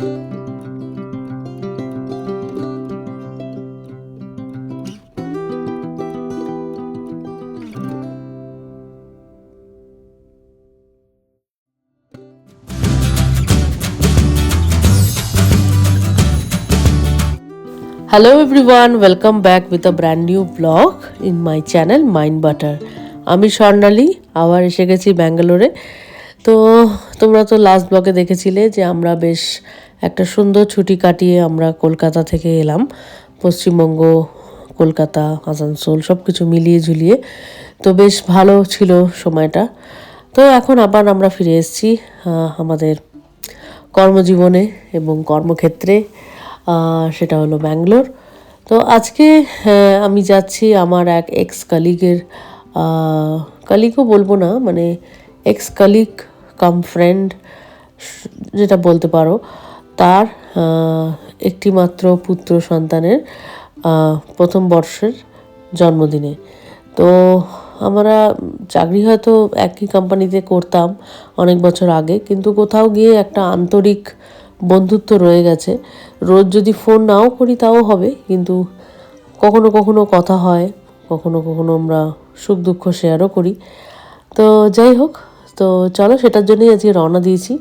Hello everyone welcome back with a brand new vlog in my channel mind butter আমি স্বর্ণালী, আবার এসে গেছি ব্যাঙ্গালোরে। তো তোমরা তো লাস্ট ব্লগে দেখেছিলে যে আমরা বেশ একটা সুন্দর ছুটি কাটিয়ে আমরা কলকাতা থেকে এলাম। পশ্চিমবঙ্গ, কলকাতা, আসানসোল সব কিছু মিলিয়ে ঝুলিয়ে। তো বেশ ভালো ছিল সময়টা। তো এখন আবার আমরা ফিরে এসেছি আমাদের কর্মজীবনে এবং কর্মক্ষেত্রে সেটা হলো ব্যাঙ্গালোর। তো আজকে আমি যাচ্ছি আমার এক এক্স কালিগের কালিগও বলব না মানে এক্স কালিগ কাম ফ্রেন্ড যেটা বলতে পারো। তার একটি মাত্র পুত্র সন্তানের প্রথম বর্ষের জন্মদিনে। তো আমরা চাকরি হয়তো একই কোম্পানিতে করতাম অনেক বছর আগে, কিন্তু কোথাও গিয়ে একটা আন্তরিক বন্ধুত্ব রয়ে গেছে। রোজ যদি ফোন নাও করি তাও হবে, কিন্তু কখনো কখনো কথা হয়, কখনো কখনো আমরা সুখ দুঃখ শেয়ারও করি। তো যাই হোক, তো চলো সেটার জন্যই আজকে রওনা দিয়েছি।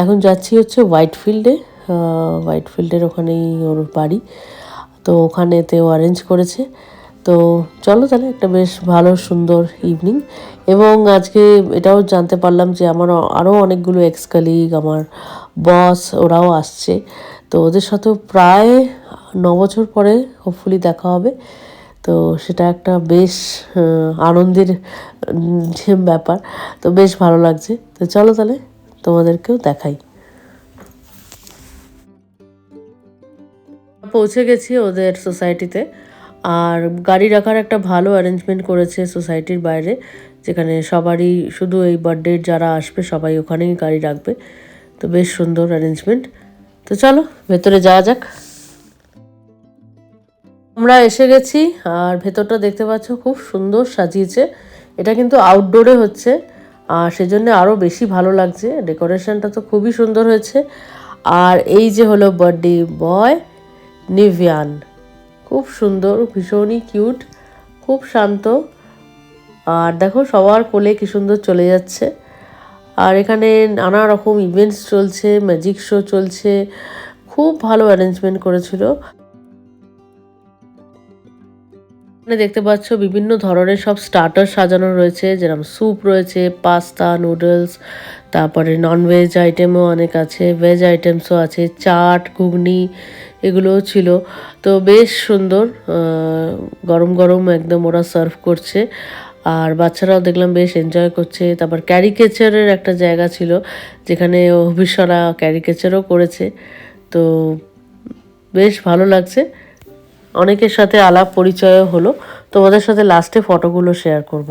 এখন যাচ্ছি হচ্ছে হোয়াইট ফিল্ডে হোয়াইট ফিল্ডের ওখানেই ওর বাড়ি। তো ওখানেতেও অ্যারেঞ্জ করেছে। তো চলো তাহলে একটা বেশ ভালো, সুন্দর ইভিনিং এবং আজকে এটাও জানতে পারলাম যে আমার আরও অনেকগুলো এক্স কালিগ আমার বস ওরাও আসছে। তো ওদের সাথেও প্রায় ন বছর পরে হোপফুলি দেখা হবে। তো সেটা একটা বেশ আনন্দের ব্যাপার। তো বেশ ভালো লাগছে। তো চলো তাহলে তোমাদেরকেও দেখাই। পৌঁছে গেছি ওদের সোসাইটিতে। আর গাড়ি রাখার একটা ভালো অ্যারেঞ্জমেন্ট করেছে সোসাইটির বাইরে, যেখানে সবারই শুধু এই বার্থডে যারা আসবে সবাই ওখানেই গাড়ি রাখবে। তো বেশ সুন্দর অ্যারেঞ্জমেন্ট তো চলো, ভেতরে যাওয়া যাক। আমরা এসে গেছি, আর ভেতরটা দেখতে পাচ্ছ খুব সুন্দর সাজিয়েছে। এটা কিন্তু আউটডোরে হচ্ছে, আর সেজন্য আরও বেশি ভালো লাগছে। ডেকোরেশনটা তো খুবই সুন্দর হয়েছে। আর এই যে হলো বার্থডে বয় নিভিয়ান। খুব সুন্দর, ভীষণই কিউট, খুব শান্ত। আর দেখো, সবার কোলে কি সুন্দর চলে যাচ্ছে। আর এখানে নানা রকম ইভেন্টস চলছে ম্যাজিক শো চলছে। খুব ভালো অ্যারেঞ্জমেন্ট করেছিল। এখানে দেখতে পাচ্ছ, বিভিন্ন ধরনের সব স্টার্টার সাজানো রয়েছে। যেরকম স্যুপ রয়েছে পাস্তা নুডলস তারপরে ননভেজ আইটেমও অনেক আছে। ভেজ আইটেমসও আছে, চাট, ঘুগনি এগুলোও ছিল। তো বেশ সুন্দর গরম গরম একদম ওরা সার্ভ করছে। আর বাচ্চারাও দেখলাম বেশ এনজয় করছে। তারপর ক্যারিকেচারের একটা জায়গা ছিল, যেখানে অভিষরা ক্যারিকেচারও করেছে। তো বেশ ভালো লাগছে। অনেকের সাথে আলাপ পরিচয়ও হলো। তোমাদের সাথে লাস্টে ফটোগুলো শেয়ার করব।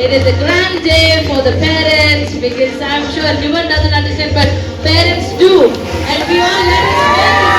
It is a grand day for the parents because I'm sure everyone doesn't understand, but parents do. And we all have to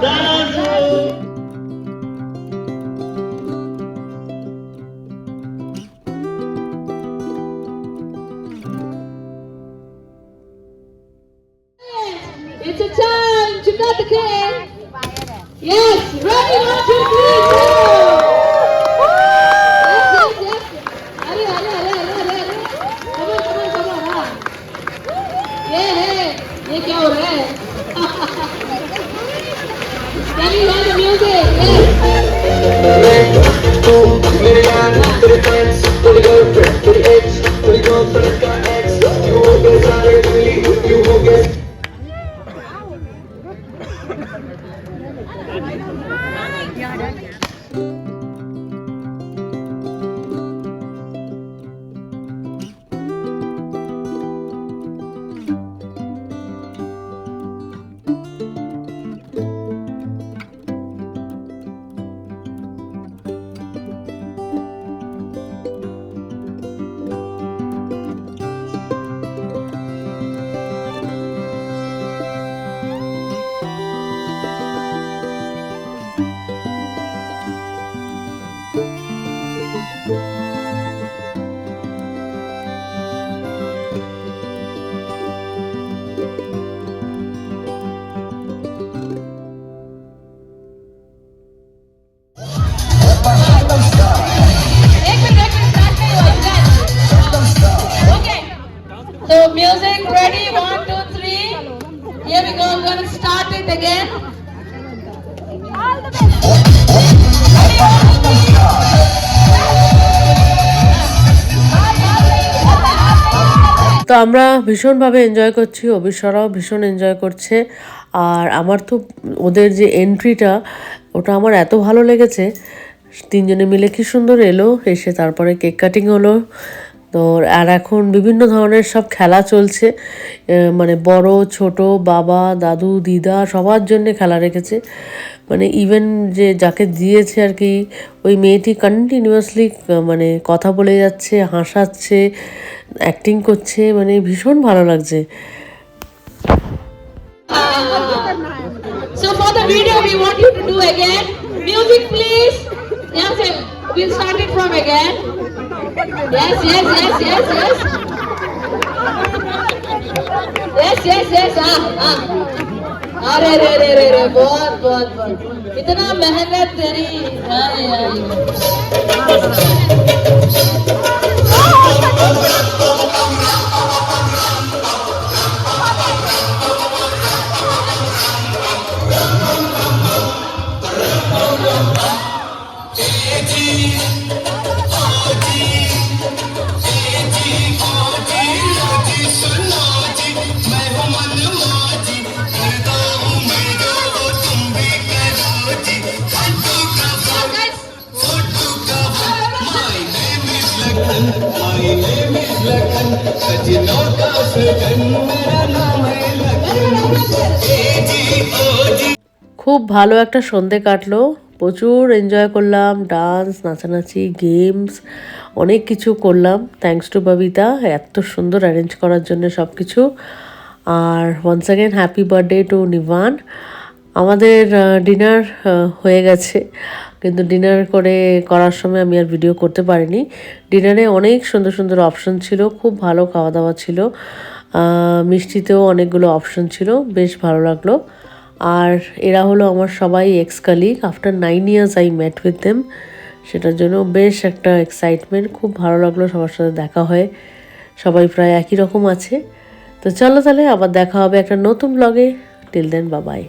That Don't break my ex, you won't be ready? One two three. Here we go. I'm gonna start it again. তো আমরা ভীষণভাবে enjoy করছি অবিশ্বরাও ভীষণ enjoy করছে। আর আমার তো ওদের যে এন্ট্রিটা ওটা আমার এত ভালো লেগেছে। তিনজনে মিলে কি সুন্দর এলো এসে তারপরে কেক কাটিং হলো। তো আর এখন বিভিন্ন ধরনের সব খেলা চলছে। মানে বড়, ছোট, বাবা, দাদু, দিদা সবার জন্য খেলা রেখেছে। মানে ইভেন যে যাকে দিয়েছে আর কি, ওই মেয়েটি কন্টিনিউয়াসলি মানে কথা বলে যাচ্ছে, হাসাচ্ছে অ্যাক্টিং করছে মানে ভীষণ ভালো লাগছে। We'll start it from again. Yes, yes, yes, yes, yes. Yes, yes, yes. हाँ, हाँ. अरे रे रे रे रे बहुत बहुत बहुत इतना मेहनत तेरी हाँ यार খুব ভালো একটা সন্ধে কাটলো। প্রচুর এনজয় করলাম ডান্স নাচানাচি গেমস অনেক কিছু করলাম। থ্যাঙ্কস টু ববিতা এত সুন্দর অ্যারেঞ্জ করার জন্য সব কিছু আর once again happy birthday to Nivan আমাদের ডিনার হয়ে গেছে। কিন্তু ডিনার করে, করার সময় আমি আর ভিডিও করতে পারিনি। ডিনারে অনেক সুন্দর সুন্দর অপশন ছিল, খুব ভালো খাওয়া দাওয়া ছিল মিষ্টিতেও অনেকগুলো অপশন ছিল, বেশ ভালো লাগল। আর এরা হলো আমার সবাই ex colleague after nine years I met with them সেটার জন্য বেশ একটা এক্সাইটমেন্ট খুব ভালো লাগল সবার সাথে দেখা হয়। সবাই প্রায় একই রকম আছে। তো চলো তাহলে আবার দেখা হবে একটা নতুন ব্লগে টিল দেন বাবাই